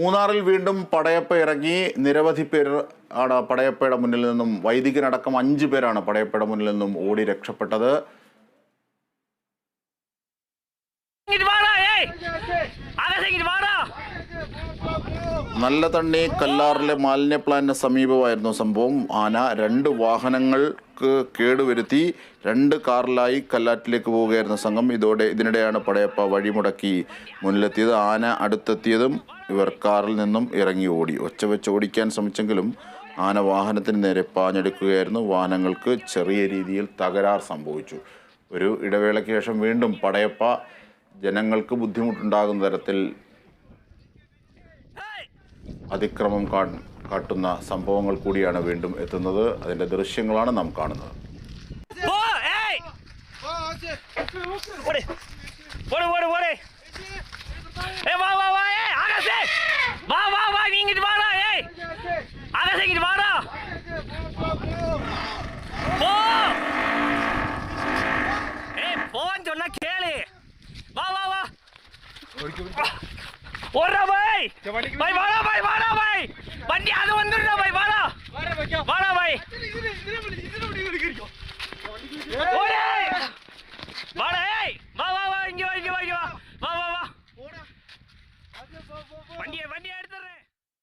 മൂന്നാറിൽ വീണ്ടും പടയപ്പ ഇറങ്ങി. നിരവധി പേർ ആണ് പടയപ്പയുടെ മുന്നിൽ നിന്നും വൈദികനടക്കം അഞ്ച് പേരാണ് പടയപ്പയുടെ മുന്നിൽ നിന്നും ഓടി രക്ഷപ്പെട്ടത്. നല്ല തണ്ണി കല്ലാറിലെ മാലിന്യ പ്ലാന്റിന് സമീപമായിരുന്നു സംഭവം. ആന രണ്ട് വാഹനങ്ങൾക്ക് കേടുവരുത്തി രണ്ട് കാറിലായി കല്ലാറ്റിലേക്ക് പോവുകയായിരുന്നു സംഘം. ഇതോടെ ഇതിനിടെയാണ് പടയപ്പ വഴിമുടക്കി മുന്നിലെത്തിയത്. ആന അടുത്തെത്തിയതും ഇവർ കാറിൽ നിന്നും ഇറങ്ങി ഓടി. ഒച്ച വെച്ച് ഓടിക്കാൻ ശ്രമിച്ചെങ്കിലും ആന വാഹനത്തിന് നേരെ പാഞ്ഞെടുക്കുകയായിരുന്നു. വാഹനങ്ങൾക്ക് ചെറിയ രീതിയിൽ തകരാർ സംഭവിച്ചു. ഒരു ഇടവേളയ്ക്ക് ശേഷം വീണ്ടും പടയപ്പ ജനങ്ങൾക്ക് ബുദ്ധിമുട്ടുണ്ടാകുന്ന തരത്തിൽ അതിക്രമം കാട്ടുന്ന സംഭവങ്ങൾ കൂടിയാണ് വീണ്ടും എത്തുന്നത്. അതിന്റെ ദൃശ്യങ്ങളാണ് നാം കാണുന്നത്. ഓടേ ഓടേ ഓടേ. ஓடுறா பாய். பாய் வாடா பாய் வாடா பாய். வண்டி அது வந்துடுறா பாய் வாடா. வாடா பாய் ஓடே வாடா ஏய் வண்டியை வண்டியை எடுத்துடுறா.